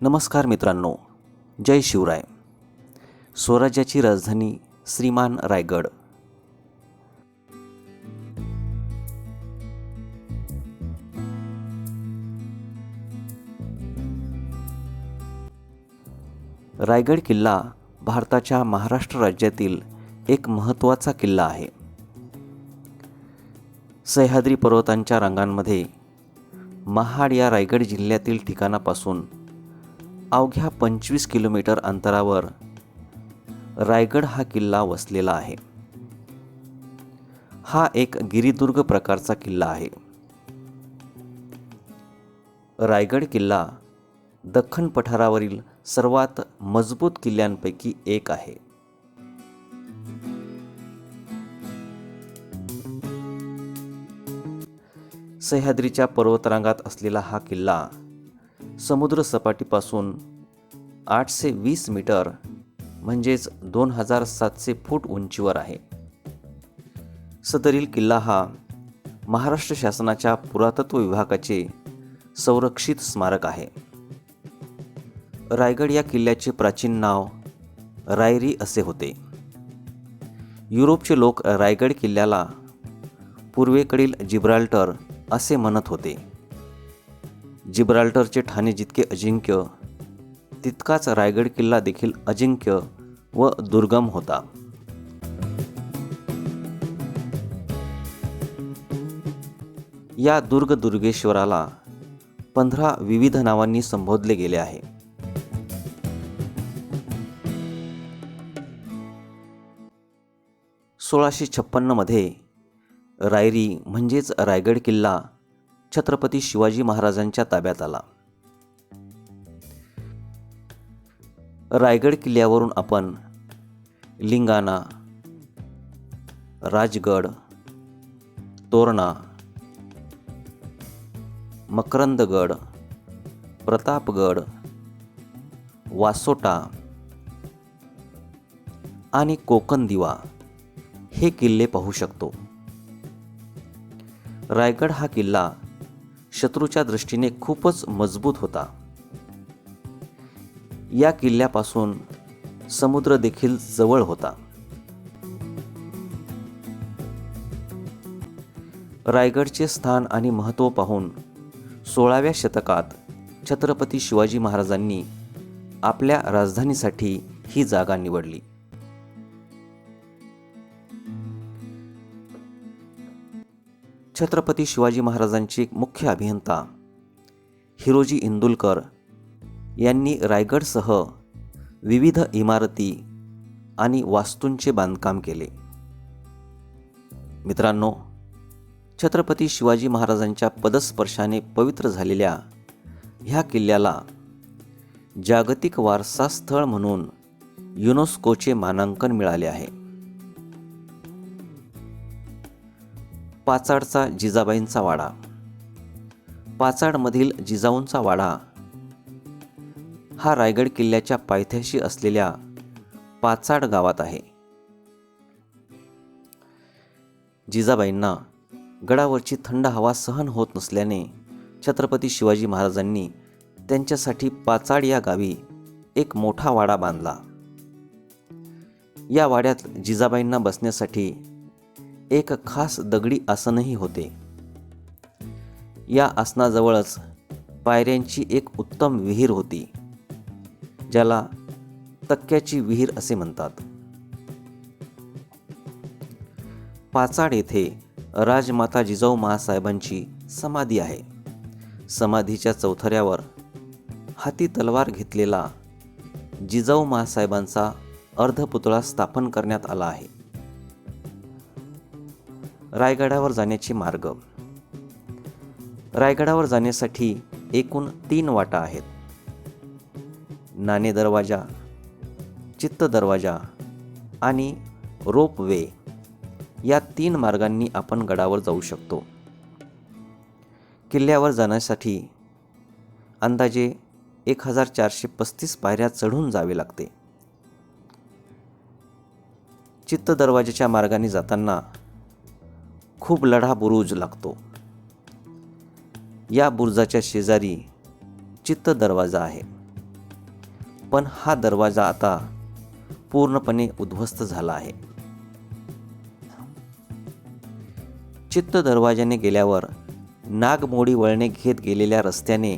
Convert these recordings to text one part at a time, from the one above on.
नमस्कार मित्रांनो जय शिवराय. स्वराज्याची राजधानी श्रीमान रायगड. रायगड किल्ला भारताच्या महाराष्ट्र राज्यातील एक महत्त्वाचा किल्ला आहे. सह्याद्री पर्वतांच्या रांगांमध्ये महाड या रायगड जिल्ह्यातील ठिकाणापासून अवघ्या पंचवीस किलोमीटर अंतरावर. रायगड हा किल्ला वसलेला आहे. हा एक गिरिदुर्ग प्रकारचा किल्ला आहे. रायगड किल्ला दख्खन पठारावरील सर्वात मजबूत किल्ल्यांपैकी एक आहे. सह्याद्रीच्या पर्वतरांगात असलेला हा किल्ला समुद्र सपाटीपासून आठशे वीस मीटर म्हणजेच दोन हजार सातशे फूट उंचीवर आहे. सदरील किल्ला हा महाराष्ट्र शासनाच्या पुरातत्व विभागाचे संरक्षित स्मारक आहे. रायगड या किल्ल्याचे प्राचीन नाव रायरी असे होते. युरोपचे लोक रायगड किल्ल्याला पूर्वेकडील जिब्राल्टर असे म्हणत होते. जिब्राल्टरचे ठाणे जितके अजिंक्य तितकाच रायगड किल्ला देखील अजिंक्य व दुर्गम होता. या दुर्ग दुर्गेश्वराला पंधरा विविध नावांनी संबोधले गेले आहे. सोळाशे छप्पन्नमध्ये रायरी म्हणजेच रायगड किल्ला छत्रपती शिवाजी महाराजांच्या ताब्यात आला. रायगड किल्ल्यावरून आपण लिंगाणा राजगड तोरणा मकरंदगड प्रतापगड वासोटा आणि कोकण दिवा हे किल्ले पाहू शकतो. रायगड हा किल्ला शत्रूच्या दृष्टीने खूपच मजबूत होता. या किल्ल्यापासून समुद्र देखील जवळ होता. रायगडचे स्थान आणि महत्त्व पाहून सोळाव्या शतकात छत्रपती शिवाजी महाराजांनी आपल्या राजधानीसाठी ही जागा निवडली. छत्रपती शिवाजी महाराजांचे मुख्य अभियंता हिरोजी इंदुलकर यांनी रायगडसह विविध इमारती आणि वास्तूंचे बांधकाम केले. मित्रांनो छत्रपती शिवाजी महाराजांच्या पदस्पर्शाने पवित्र झालेल्या ह्या किल्ल्याला जागतिक वारसा स्थळ म्हणून युनेस्कोचे मानांकन मिळाले आहे. पाचाडचा जिजाबाईंचा वाडा. पाचाडमधील जिजाऊंचा वाडा. हा रायगड किल्ल्याच्या पायथ्याशी असलेल्या पाचाड गावात आहे. जिजाबाईंना गडावरची थंड हवा सहन होत नसल्याने छत्रपती शिवाजी महाराजांनी त्यांच्यासाठी पाचाड या गावी एक मोठा वाडा बांधला. या वाड्यात जिजाबाईंना बसण्यासाठी एक खास दगडी आसनही होते. या आसनाजवळच पायऱ्यांची एक उत्तम विहीर होती ज्याला तक्क्याची विहीर असे म्हणतात. पाचाड येथे राजमाता जिजाऊ महासाहेबांची समाधी आहे. समाधीच्या चौथऱ्यावर हाती तलवार घेतलेला जिजाऊ महासाहेबांचा अर्धपुतळा स्थापन करण्यात आला आहे. रायगडावर जाण्याचे मार्ग. रायगडावर जाण्यासाठी एकूण तीन वाटा आहेत. नाणे दरवाजा चित्त दरवाजा आणि रोप वे. या तीन मार्गांनी आपण गडावर जाऊ शकतो. किल्ल्यावर जाण्यासाठी अंदाजे एक हजार चारशे पस्तीस पायऱ्या चढून जावे लागते. चित्त दरवाजाच्या मार्गाने जाताना खूप लढा बुरुज लागतो. या बुरुजाच्या शेजारी चित्त दरवाजा आहे. पण हा दरवाजा आता पूर्णपणे उद्ध्वस्त झाला आहे. चित्त दरवाजाने गेल्यावर नागमोडी वळणे घेत गेलेल्या रस्त्याने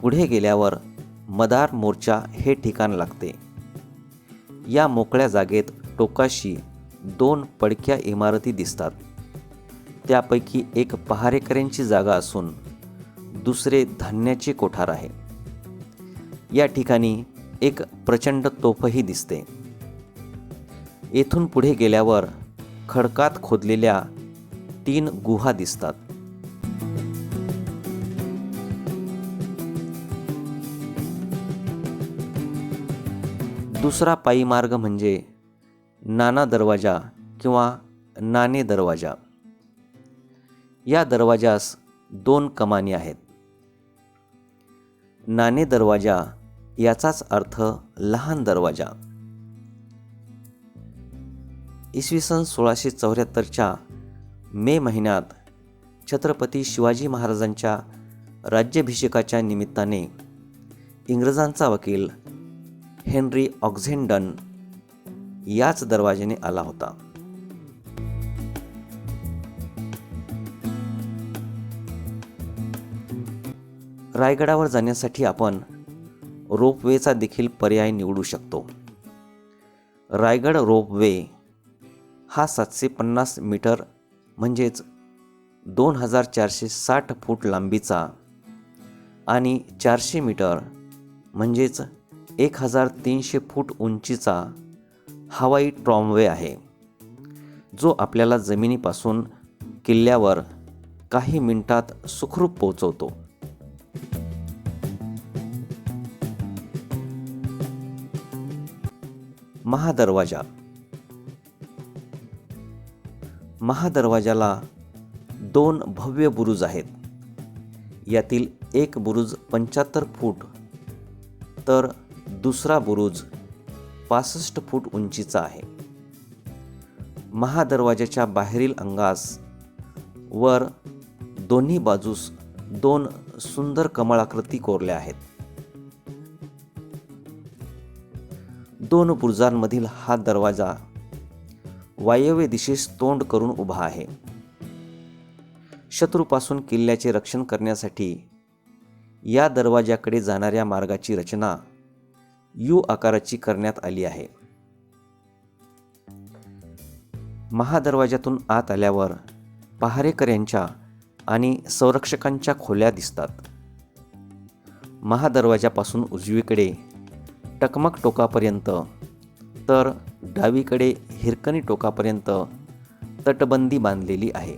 पुढे गेल्यावर मदार मोर्चा हे ठिकाण लागते. या मोकळ्या जागेत टोकाशी दोन पडक्या इमारती दिसतात. त्यापैकी एक पहारेकऱ्यांची जागा असून दुसरे धान्याचे कोठार आहे. या ठिकाणी एक प्रचंड तोफही दिसते. येथून पुढे गेल्यावर खडकात खोदलेल्या तीन गुहा दिसतात. दुसरा पायी मार्ग म्हणजे नाना दरवाजा किंवा नाणे दरवाजा. या दरवाजास दोन कमानी आहेत. नाणे दरवाजा याचाच अर्थ लहान दरवाजा. इसवी सन सोळाशे चौऱ्याहत्तरच्या मे महिन्यात छत्रपती शिवाजी महाराजांच्या राज्याभिषेकाच्या निमित्ताने इंग्रजांचा वकील हेनरी ऑक्झेंडन याच दरवाजाने आला होता. रायगडावर जाण्यासाठी आपण रोपवेचा देखील पर्याय निवडू शकतो. रायगड रोपवे हा सातशे पन्नास मीटर म्हणजेच दोन हजार चारशे साठ फूट लांबीचा आणि चारशे मीटर म्हणजेच एक हजार तीनशे फूट उंचीचा हवाई ट्रॉमवे आहे. जो आपल्याला जमिनीपासून किल्ल्यावर काही मिनिटात सुखरूप पोहोचवतो. महादरवाजा. महादरवाजाला दोन भव्य बुरुज आहेत. यातील एक बुरुज पंच्याहत्तर फूट तर दुसरा बुरुज पासष्ट फूट उंचीचा आहे. महादरवाजाच्या बाहेरील अंगास वर दोन्ही बाजूस दोन सुंदर कमळाकृती कोरल्या आहेत. दोन बुरुजांमधील हा दरवाजा वायव्य दिशेस तोंड करून उभा आहे. शत्रूपासून किल्ल्याचे रक्षण करण्यासाठी या दरवाज्याकडे जाणाऱ्या मार्गाची रचना यू आकाराची करण्यात आली आहे. महादरवाज्यातून आत आल्यावर पहारेकऱ्यांच्या आणि संरक्षकांच्या खोल्या दिसतात. महादरवाजापासून उजवीकडे टकमक टोकापर्यंत तर डावीकडे हिरकणी टोकापर्यंत तटबंदी बांधलेली आहे.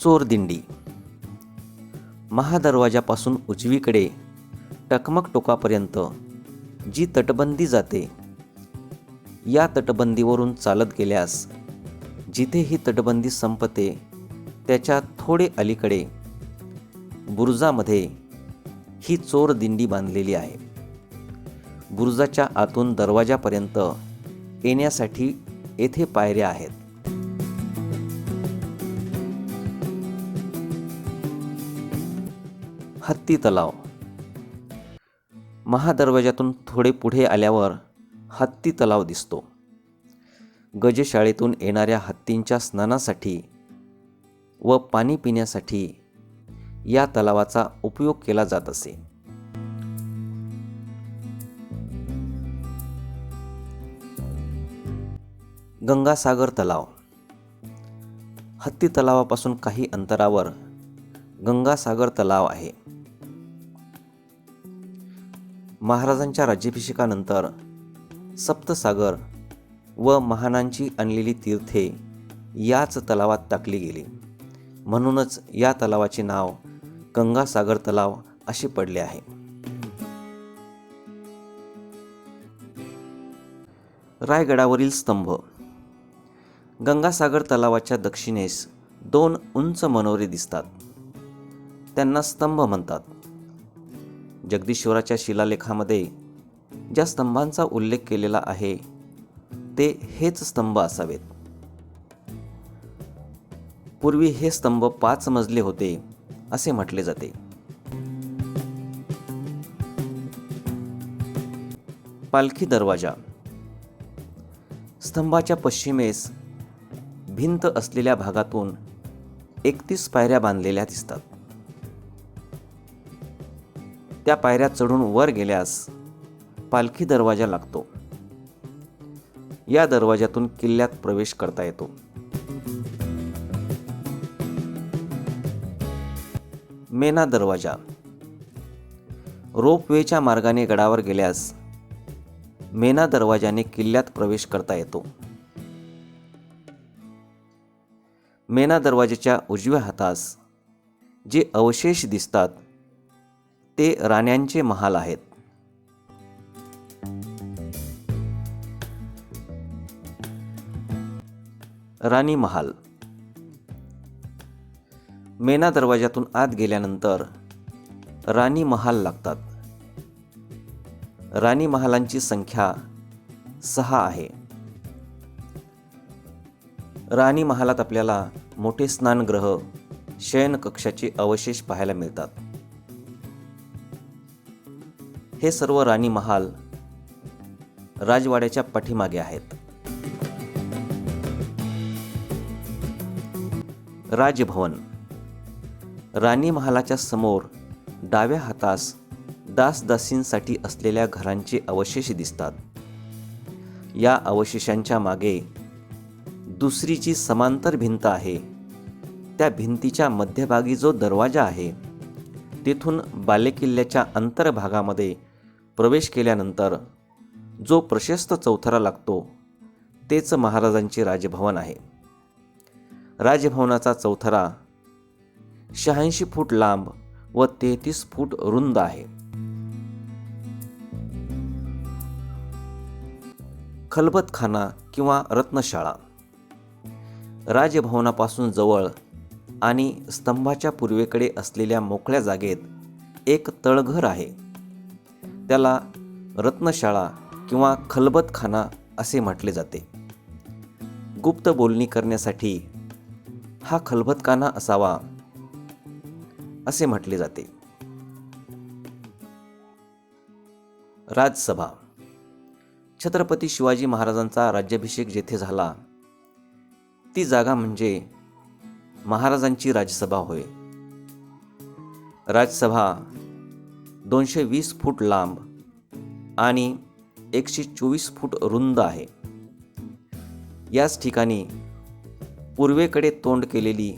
चोरदिंडी. महादरवाजापासून उजवीकडे टकमक टोकापर्यंत जी तटबंदी जाते या तटबंदीवरून चालत गेल्यास जिथे ही तटबंदी संपते त्याच्या थोडे अलीकडे बुरुजामध्ये ही चोर दिंडी बांधलेली आहे. बुरुजाच्या आतून दरवाजापर्यंत येण्यासाठी येथे पायऱ्या आहेत. हत्ती तलाव. महादरवाजातून थोडे पुढे आल्यावर हत्ती तलाव दिसतो. गजशाळेतून येणाऱ्या हत्तींच्या स्नानासाठी व पाणी पिण्यासाठी या तलावाचा उपयोग केला जात असे. गंगासागर तलाव. हत्ती तलावापासून काही अंतरावर गंगासागर तलाव आहे. महाराजांच्या राज्याभिषेकानंतर सप्तसागर व महानांची आणलेली तीर्थे याच तलावात टाकली गेली. म्हणूनच या तलावाचे नाव गंगासागर तलाव असे पडले आहे. रायगडावरील स्तंभ. गंगासागर तलावाच्या दक्षिणेस दोन उंच मनोरे दिसतात. त्यांना स्तंभ म्हणतात. जगदीश्वराच्या शिलालेखामध्ये ज्या स्तंभांचा उल्लेख केलेला आहे ते हेच स्तंभ असावेत. पूर्वी हे स्तंभ पाच मजले होते. असे म्हटले जाते. पालखी दरवाजा. स्तंभाच्या पश्चिमेस भिंत असलेल्या भागातून एकतीस पायऱ्या बांधलेल्या दिसतात. त्या पायऱ्या चढून वर गेल्यास पालखी दरवाजा लागतो. या दरवाजातून किल्ल्यात प्रवेश करता येतो. मेना दरवाजा. रोपवेच्या मार्गाने गडावर गेल्यास मेना दरवाजाने किल्ल्यात प्रवेश करता येतो. मेना दरवाजाच्या उजव्या हातास जे अवशेष दिसतात ते राण्यांचे महाल आहेत. राणी महाल. मेना दरवाजातून आत गेल्यानंतर राणी महाल लागतात. राणी महालांची संख्या सहा आहे. राणी महालात आपल्याला मोठे स्नानगृह शयनकक्षाचे अवशेष पाहायला मिळतात. हे सर्व राणी महाल राजवाड्याच्या पाठीमागे आहेत. राजभवन राणी महालाच्या समोर डाव्या हातास दासदासींसाठी असलेल्या घरांचे अवशेष दिसतात. या अवशेषांच्या मागे दुसरीची समांतर भिंत आहे. त्या भिंतीच्या मध्यभागी जो दरवाजा आहे तेथून बालेकिल्ल्याच्या अंतर्भागामध्ये प्रवेश केल्यानंतर जो प्रशस्त चौथरा लागतो तेच महाराजांचे राजभवन आहे. राजभवनाचा चौथरा शहाऐंशी फूट लांब व तेहतीस फूट रुंद आहे. खलबतखाना किंवा रत्नशाळा. राजभवनापासून जवळ आणि स्तंभाच्या पूर्वेकडे असलेल्या मोकळ्या जागेत एक तळघर आहे. त्याला रत्नशाळा किंवा खलबतखाना असे म्हटले जाते. गुप्त बोलणी करण्यासाठी हा खलबतखाना असावा. असे म्हटले जाते. राजसभा. छत्रपती शिवाजी महाराजांचा राज्याभिषेक जेथे झाला ती जागा म्हणजे महाराजांची राज्यसभा होय. राजसभा दोनशे वीस फूट लांब आणि एकशे चोवीस फूट रुंद आहे. याच ठिकाणी पूर्वेकडे तोंड केलेली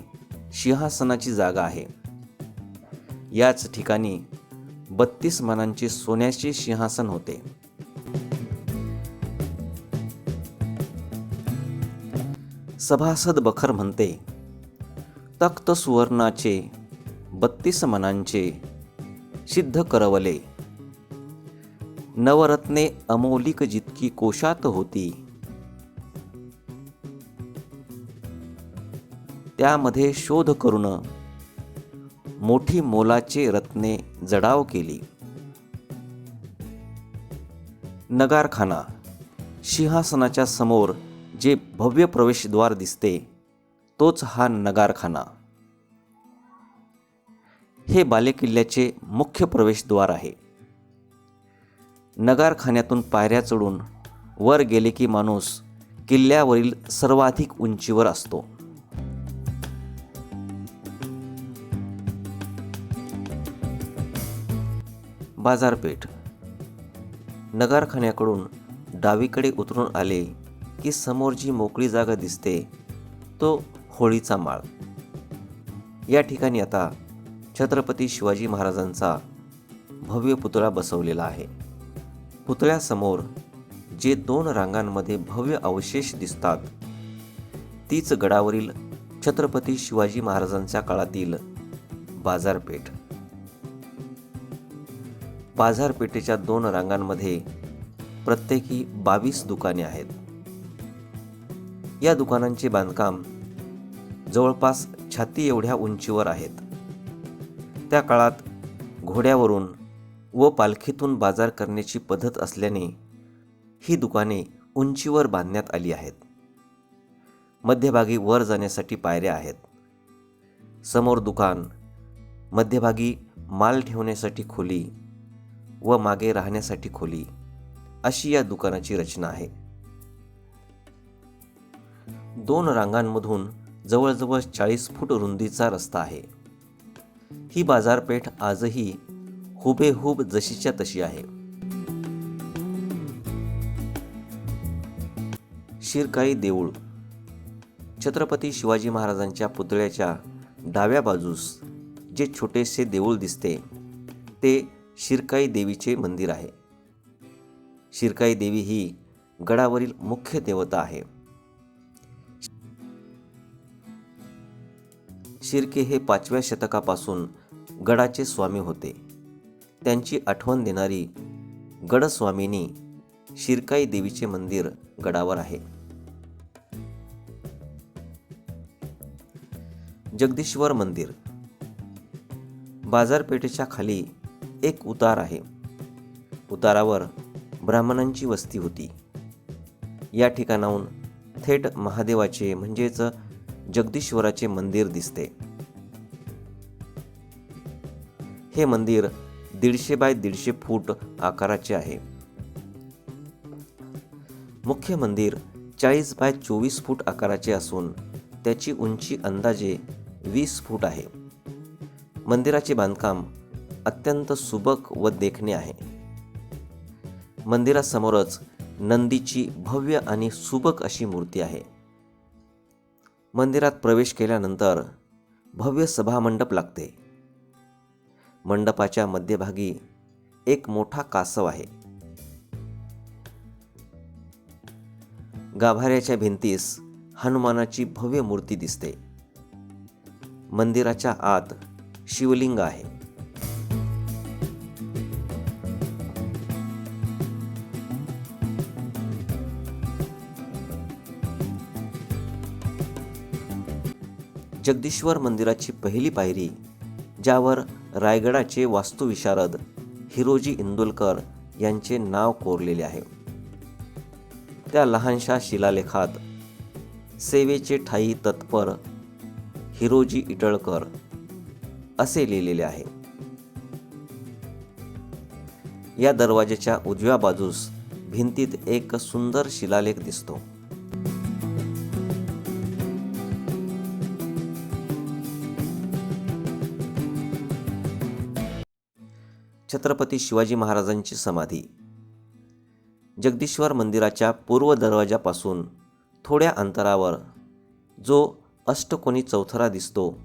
सिंहासनाची जागा आहे. याच ठिकाणी बत्तीस मनांचे सोन्याचे सिंहासन होते. सभासद बखर म्हणते तख्त सुवर्णाचे बत्तीस मनांचे सिद्ध करवले. नवरत्ने अमोलिक जितकी कोशात होती. त्यामध्ये शोध करून मोठी मोलाचे रत्ने जडाव केली. नगारखाना सिंहासनाच्या समोर जे भव्य प्रवेशद्वार दिसते तोच हा नगारखाना. हे बालेकिल्ल्याचे मुख्य प्रवेशद्वार आहे. नगारखान्यातून पायऱ्या चढून वर गेले की माणूस किल्ल्यावरील सर्वाधिक उंचीवर असतो. बाजारपेठ. नगारखान्याकडून डावीकडे उतरून आले की समोर जी मोकळी जागा दिसते तो होळीचा माळ. या ठिकाणी आता छत्रपती शिवाजी महाराजांचा भव्य पुतळा बसवलेला आहे. पुतळ्यासमोर जे दोन रांगांमध्ये भव्य अवशेष दिसतात तीच गडावरील छत्रपती शिवाजी महाराजांच्या काळातील बाजारपेठ. बाजारपेठेच्या दोन रांगांमध्ये प्रत्येकी बावीस दुकाने आहेत. या दुकानांचे बांधकाम जवळपास छाती एवढ्या उंचीवर आहेत. त्या काळात घोड्यावरून व पालखीतून बाजार करण्याची पद्धत असल्याने ही दुकाने उंचीवर बांधण्यात आली आहेत. मध्यभागी वर जाण्यासाठी पायऱ्या आहेत. समोर दुकान मध्यभागी माल ठेवण्यासाठी खोली व मागे राहण्यासाठी खोली. अशी या दुकानाची रचना आहे. दोन रांगांमधून जवळजवळ चाळीस फूट रुंदीचा रस्ता आहे. ही बाजारपेठ आजही हुबेहूब जशीच्या तशी आहे. शिरकाई देऊळ. छत्रपती शिवाजी महाराजांच्या पुतळ्याच्या डाव्या बाजूस जे छोटेसे देऊळ दिसते ते शिरकाई देवीचे मंदिर आहे. शिरकाई देवी ही गडावरील मुख्य देवता आहे. शिर्के हे पाचव्या शतकापासून गडाचे स्वामी होते. त्यांची आठवण देणारी गडस्वामिनी शिरकाई देवीचे मंदिर गडावर आहे. जगदीश्वर मंदिर. बाजारपेठेच्या खाली एक उतार आहे. उतारावर ब्राह्मणांची वस्ती होती. या ठिकाणाहून थेट महादेवाचे म्हणजेच जगदीश्वराचे मंदिर दिसते. हे मंदिर दीडशे बाय दीडशे फूट आकाराचे आहे. मुख्य मंदिर चाळीस बाय चोवीस फूट आकाराचे असून त्याची उंची अंदाजे वीस फूट आहे. मंदिराचे बांधकाम अत्यंत सुबक व देखणे आहे. मंदिरासमोरच नंदीची भव्य आणि सुबक अशी मूर्ती आहे. मंदिरात प्रवेश केल्यानंतर भव्य सभामंडप लागते. मंडपाच्या मध्यभागी एक मोठा कासव आहे. गाभाऱ्याच्या भिंतीस हनुमानाची भव्य मूर्ती दिसते. मंदिराच्या आत शिवलिंग आहे. जगदीश्वर मंदिराची पहिली पायरी ज्यावर रायगडाचे वास्तुविशारद हिरोजी इंदुलकर यांचे नाव कोरलेले आहे. त्या लहानशा शिलालेखात सेवेचे ठाई तत्पर हिरोजी इटळकर असे लिहिलेले आहे. या दरवाजाच्या उजव्या बाजूस भिंतीत एक सुंदर शिलालेख दिसतो. छत्रपती शिवाजी महाराजांची समाधी. जगदीश्वर मंदिराच्या पूर्व दरवाजापासून थोड्या अंतरावर जो अष्टकोनी चौथरा दिसतो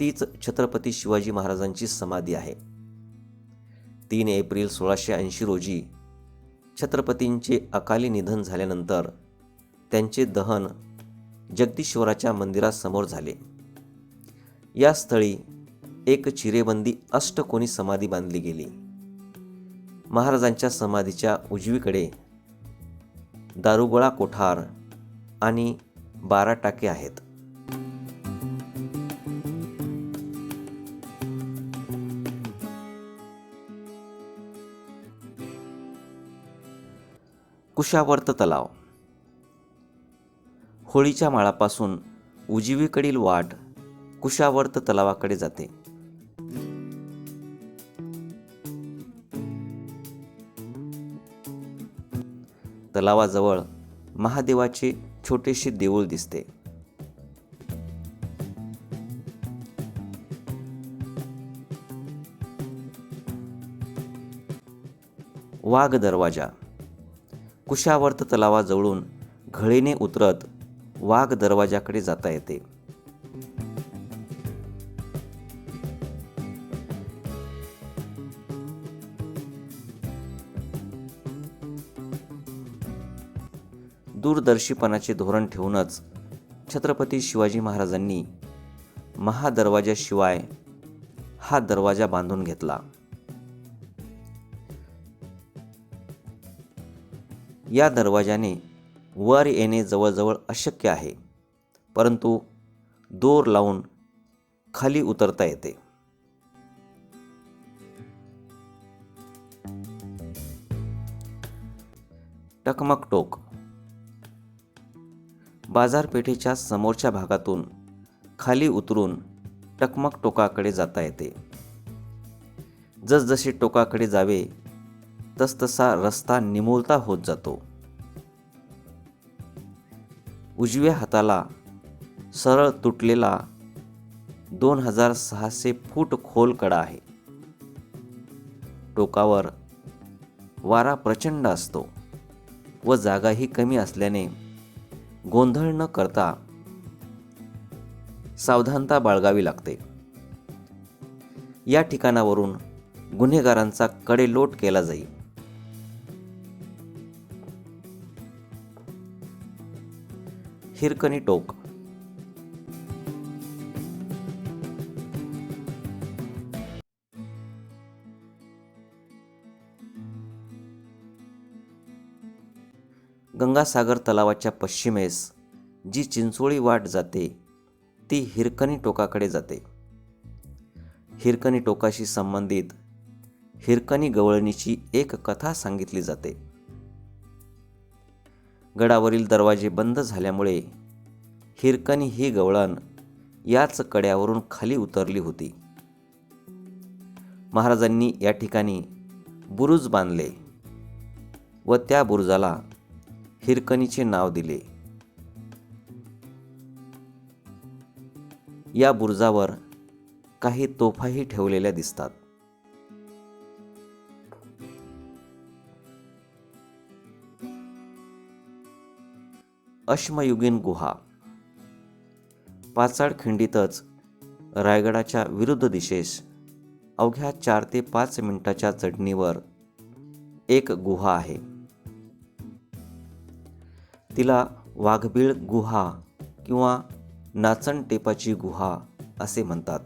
तीच छत्रपती शिवाजी महाराजांची समाधी आहे. तीन एप्रिल सोळाशे ऐंशी रोजी छत्रपतींचे अकाली निधन झाल्यानंतर त्यांचे दहन जगदीश्वराच्या मंदिरासमोर झाले. या स्थळी एक चिरेबंदी अष्टकोनी समाधी बांधली गेली. महाराजांच्या समाधीच्या उजवीकडे दारुगोळा कोठार आणि बारा टाके आहेत. कुशावर्त तलाव. होळीच्या माळापासून उजवीकडील वाट कुशावर्त तलावाकडे जाते. तलावाजवळ महादेवाचे छोटेसे देऊळ दिसते. वाघ दरवाजा. कुशावर्त तलावाजवळून घळीने उतरत वाघ दरवाजाकडे जाता येते. दूरदर्शीपणाचे धोरण ठेवूनच छत्रपती शिवाजी महाराजांनी महादरवाजाशिवाय हा दरवाजा बांधून घेतला. या दरवाजाने वर येणे जवळजवळ अशक्य आहे परंतु दोर लावून खाली उतरता येते. टकमक टोक बाजारपेठेच्या समोरच्या भागातून खाली उतरून टकमक टोकाकडे जाता येते. जसजसे टोकाकडे जावे तसतसा रस्ता निमुळता होत जातो. उजव्या हाताला सरळ तुटलेला दोन हजार सहाशे फूट खोल कडा आहे. टोकावर वारा प्रचंड असतो व जागाही कमी असल्याने गोंधळ न करता सावधानता बाळगावी लागते. या ठिकाणावरून गुन्हेगारांचा कडेलोट केला जाईल हिरकणी टोक. गंगासागर तलावाच्या पश्चिमेस जी चिंचोळी वाट जाते ती हिरकणी टोकाकडे जाते. हिरकणी टोकाशी संबंधित हिरकणी गवळणीची एक कथा सांगितली जाते. गडावरील दरवाजे बंद झाल्यामुळे हिरकणी ही गवळण याच कड्यावरून खाली उतरली होती. महाराजांनी या ठिकाणी बुरुज बांधले व त्या बुरुजाला हिरकणीचे नाव दिले. या बुरुजावर काही तोफाही ठेवलेल्या दिसतात. अश्मयुगीन गुहा. पाचाड खिंडीतच रायगडाच्या विरुद्ध दिशेस अवघ्या चार ते पाच मिनिटाच्या चढणीवर एक गुहा आहे. तिला वाघबीळ गुहा किंवा नाचण टेपाची गुहा असे म्हणतात.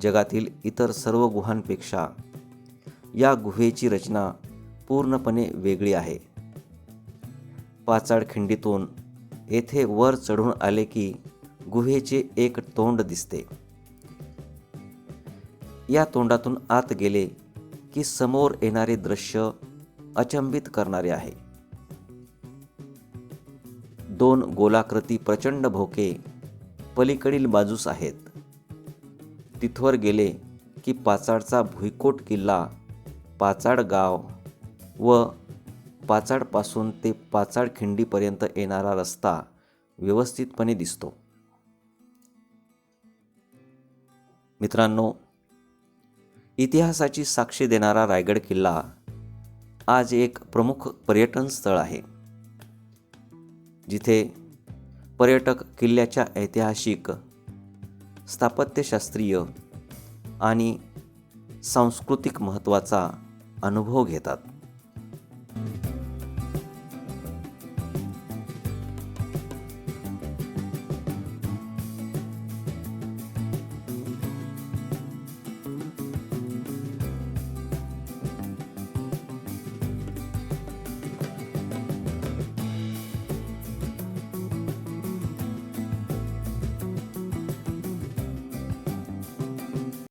जगातील इतर सर्व गुहांपेक्षा या गुहेची रचना पूर्णपणे वेगळी आहे. पाचाड खिंडीतून येथे वर चढून आले की गुहेचे एक तोंड दिसते. या तोंडातून आत गेले की समोर येणारे दृश्य अचंबित करणारे आहे. दोन गोलाकृती प्रचंड भोके पलीकडील बाजूस आहेत. तिथवर गेले की पाचाडचा भुईकोट किल्ला पाचाड गाव व पाचाडपासून ते पाचाड खिंडीपर्यंत येणारा रस्ता व्यवस्थितपणे दिसतो. मित्रांनो इतिहासाची साक्षी देणारा रायगड किल्ला आज एक प्रमुख पर्यटन स्थळ आहे. जिथे पर्यटक किल्ल्याच्या ऐतिहासिक स्थापत्यशास्त्रीय आणि सांस्कृतिक महत्त्वाचा अनुभव घेतात.